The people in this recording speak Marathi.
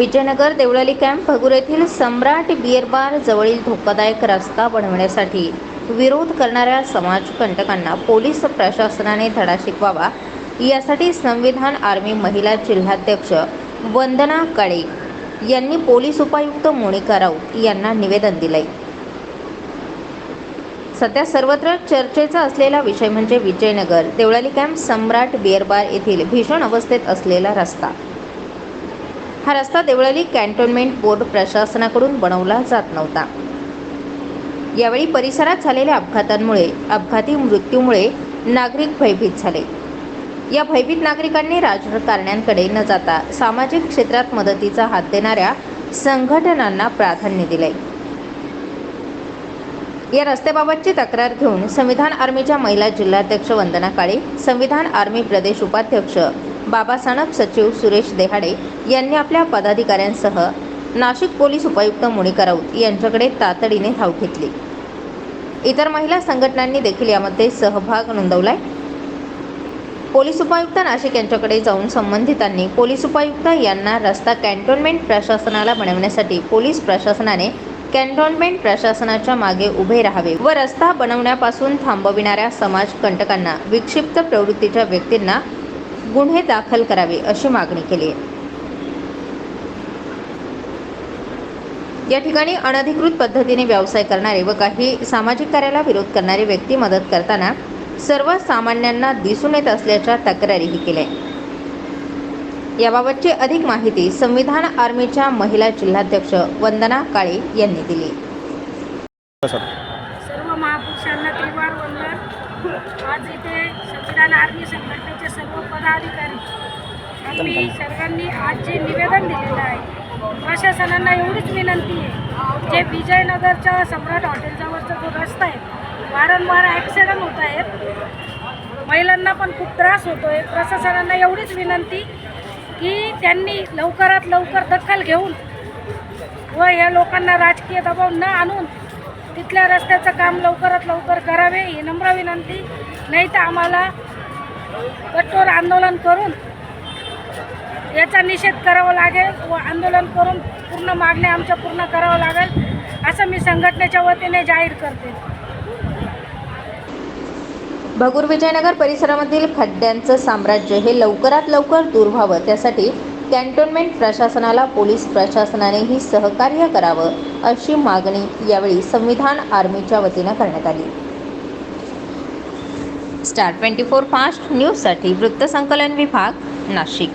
विजयनगर देवळाली कॅम्प भगूर येथील सम्राट बियर बार जवळील धोकादायक रस्ता बनवण्यासाठी विरोध करणाऱ्या समाजकंटकांना पोलीस प्रशासनाने धडा शिकवावा. यासाठी संविधान आर्मी महिला जिल्हाध्यक्ष वंदना काळे यांनी पोलीस उपायुक्त मोनिका राऊत यांना निवेदन दिलंय. सध्या सर्वत्र चर्चेचा असलेला विषय म्हणजे Vijaynagar. Deolali camp Samrat beer bar येथील भीषण अवस्थेत असलेला रस्ता. हा रस्ता देवळाली कॅन्टोन्मेंट बोर्ड प्रशासनाकडून बनवला जात नव्हता. यावेळी परिसरात झालेल्या अपघातांमुळे अपघाती मृत्यूमुळे नागरिक भयभीत झाले. या भयभीत नागरिकांनी राजकारण्यांकडे न जाता सामाजिक क्षेत्रात मदतीचा हात देणाऱ्या संघटनांना प्राधान्य दिले. या रस्त्याबाबतची तक्रार घेऊन संविधान आर्मीच्या महिला जिल्हाध्यक्ष वंदना काळे संविधान आर्मी प्रदेश उपाध्यक्ष बाबा सचिव सुरेश देहाडे यांनी आपल्या पदाधिकाऱ्यांसह नाशिक पोलीस उपायुक्त मुणिका राऊत यांच्याकडे तातडीने धाव घेतली. इतर महिला संघटनांनी देखील यामध्ये सहभाग नोंदवलाय. पोलीस उपायुक्त नाशिक यांच्याकडे जाऊन संबंधितांनी पोलीस उपायुक्त यांना रस्ता कॅन्टोन्मेंट प्रशासनाला बनवण्यासाठी पोलीस प्रशासनाने कॅन्टोन्मेंट प्रशासनाच्या मागे उभे राहावे व रस्ता बनवण्यापासून थांबविणाऱ्या समाजकंटकांना विक्षिप्त प्रवृत्तीच्या व्यक्तींना गुन्हे दाखल करावे अशी मागणी केली. आहे या ठिकाणी अनधिकृत पद्धतीने व्यवसाय करणारे व काही सामाजिक कार्याला विरोध करणारे व्यक्ती मदत करताना सर्वसामान्यांना दिसून येत असल्याच्या तक्रारीही केल्या. याबाबतची अधिक माहिती संविधान आर्मीच्या महिला जिल्हाध्यक्ष वंदना काळे यांनी दिली. सर्व महापुरुषांना आज इथे संविधान आर्मी संघटनेचे सर्व पदाधिकारी आम्ही सर्वांनी आज जे निवेदन दिलेलं आहे प्रशासनांना एवढीच विनंती आहे जे विजयनगरच्या सम्राट हॉटेलजवळचा जो रस्ता आहे वारंवार ॲक्सिडंट होत आहेत. महिलांना पण खूप त्रास होतो आहे प्रशासनांना एवढीच विनंती की त्यांनी लवकरात लवकर दखल घेऊन व या लोकांना राजकीय दबाव न आणून तिथल्या रस्त्याचं काम लवकरात लवकर करावे ही नम्र विनंती. नाही तर आम्हाला कठोर आंदोलन करून याचा निषेध करावा लागेल व आंदोलन करून पूर्ण मागण्या आमच्या पूर्ण करावं लागेल असं मी संघटनेच्या वतीने जाहीर करते. भगूर विजयनगर परिसरामधील खड्ड्यांचं साम्राज्य हे लवकरात लवकर दूर व्हावं त्यासाठी कॅन्टोन्मेंट प्रशासनाला पोलीस प्रशासनानेही सहकार्य करावं अशी मागणी यावेळी संविधान आर्मीच्या वतीनं करण्यात आली. स्टार ट्वेंटी फोर फास्ट न्यूजसाठी वृत्तसंकलन विभाग नाशिक.